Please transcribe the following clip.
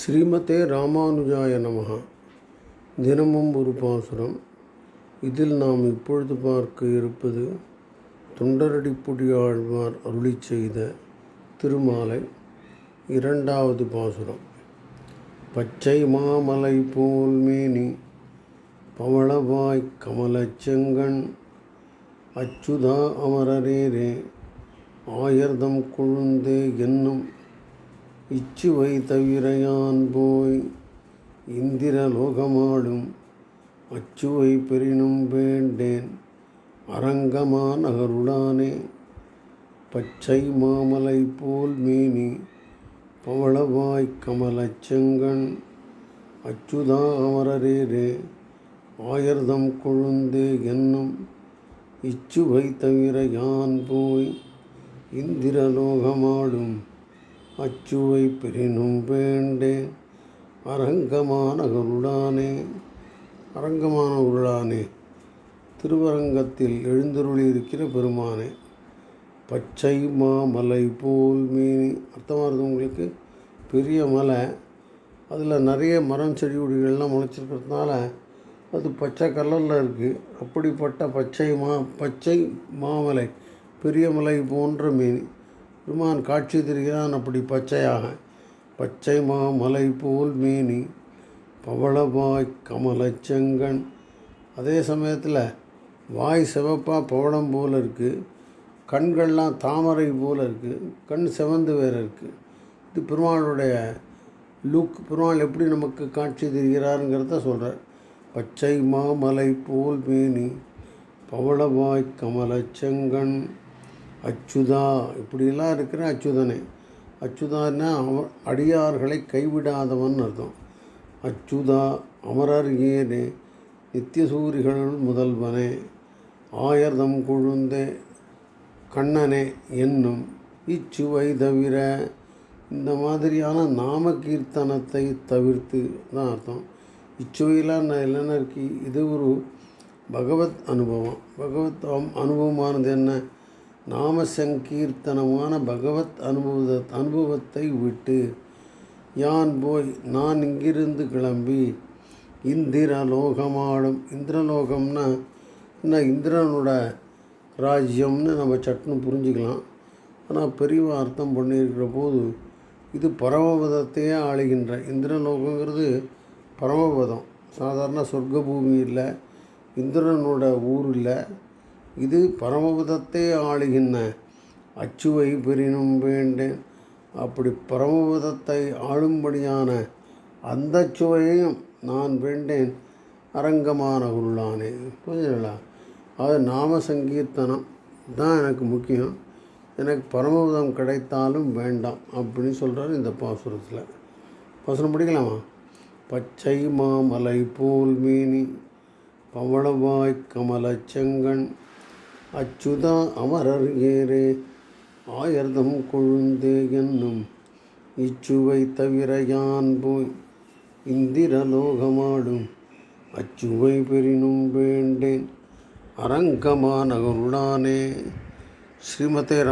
ஸ்ரீமதே ராமானுஜாய நமகா தினமும் ஒரு பாசுரம். இதில் நாம் இப்பொழுது பார்க்க இருப்பது தொண்டரடிப்புடி ஆழ்வார் அருளி செய்த திருமாலை இரண்டாவது பாசுரம். பச்சை மாமலை போல் மேனி பவளவாய் கமலச்செங்கண் அச்சுதா அமரரேரே ஆயர்தம் கொழுந்தே என்னும் இச்சுவை தவிரையான் போய் இந்திர லோகமாடும் அச்சுவை பெரினும் வேண்டேன் அரங்கமா நகருடானே பச்சை மாமலை போல் மேனி பவளவாய் கமலச்செங்கண் அச்சுதா அமரரேரே ஆயர்தம் கொழுந்தே என்னும். இச்சுவை தவிர யான் போய் இந்திரலோகமாடும். அச்சுவை பெரினும் வேண்டேன் அரங்கமானகருடானே அரங்கமானவருடானே திருவரங்கத்தில் எழுந்தருளியிருக்கிற பெருமானே. பச்சை மாமலை போல் மீனி. அர்த்தமாக இருக்குது உங்களுக்கு? பெரிய மலை. அதில் நிறைய மரம் செடி கொடிகள்லாம் முளைச்சிருக்கிறதுனால அது பச்சை கலரில் இருக்குது அப்படிப்பட்ட பச்சை மா பச்சை மாமலை பெரிய மலை போன்ற மீன். பெருமான் காட்சி தருகிறான் அப்படி பச்சையாக. பச்சை மாமலை போல் மீனி பவளமாய் கமலச்செங்கன் அதே சமயத்தில் வாய் சிவப்பாக பவளம் போல் இருக்குது கண்கள்லாம் தாமரை போல் இருக்குது கண் சிவந்து வேறு இருக்குது இது பெருமாளுடைய லுக் பெருமாள் எப்படி நமக்கு காட்சி தருகிறாருங்கிறத சொல்கிறார் பச்சை மாமலை போல் மேனி பவளவாய் கமலச்செங்கன் அச்சுதா இப்படியெல்லாம் இருக்கிற அச்சுதனே. அச்சுதான்னா அவ அடியார்களை கைவிடாதவன் அர்த்தம். அச்சுதா அமரர் ஏனே நித்தியசூரிகள் முதல்வனே ஆயர்தம் கொழுந்தே கண்ணனே என்னும் இச்சுவை தவிர இந்த மாதிரியான நாம கீர்த்தனத்தை தவிர்த்து தான் அர்த்தம். இச்சுவையெல்லாம் நான் இல்லைன்னா இருக்கு இது ஒரு பகவத் அனுபவம். பகவத் அம்- அனுபவமானது என்ன? நாம சங்கீர்த்தனமான பகவத் அனுபவ அனுபவத்தை விட்டு யான் போய் நான் இங்கிருந்து கிளம்பி இந்திரலோகமாடும் இந்திரலோகம்னா என்ன? இந்திரனோட ராஜ்யம்னு நம்ம சட்டுன்னு புரிஞ்சுக்கலாம். ஆனால் பெரிய அர்த்தம் பண்ணியிருக்கிற போது இது பரமபதத்தையே ஆளுகின்ற. இந்திரலோகங்கிறது பரமபதம். சாதாரண சொர்க்க பூமி இல்லை. இந்திரனோட ஊர் இல்லை. இது பரமபதத்தை ஆளுகின்ற அச்சுவை பெரினும் வேண்டேன் அப்படி பரமபதத்தை ஆளும்படியான அந்த சுவையையும் நான் வேண்டேன். அரங்கமான உள்ளானே புரிஞ்சுங்களா அது நாம சங்கீர்த்தனம். தான் எனக்கு முக்கியம். எனக்கு பரமபதம் கிடைத்தாலும் வேண்டாம் அப்படின்னு சொல்கிறார் இந்த பாசுரத்தில். பாசுரம் படிக்கலாமா? பச்சை மாமலை போல் மீனி பவளவாய் கமல செங்கன் அச்சுதா அமரர் ஏரே ஆயர்தம் கொழுந்தே என்னும் இச்சுவை தவிர யான் போய் இந்திரலோகமாடும். அச்சுவை பெரினும் வேண்டேன். அரங்கமான நகருடானே ஸ்ரீமதே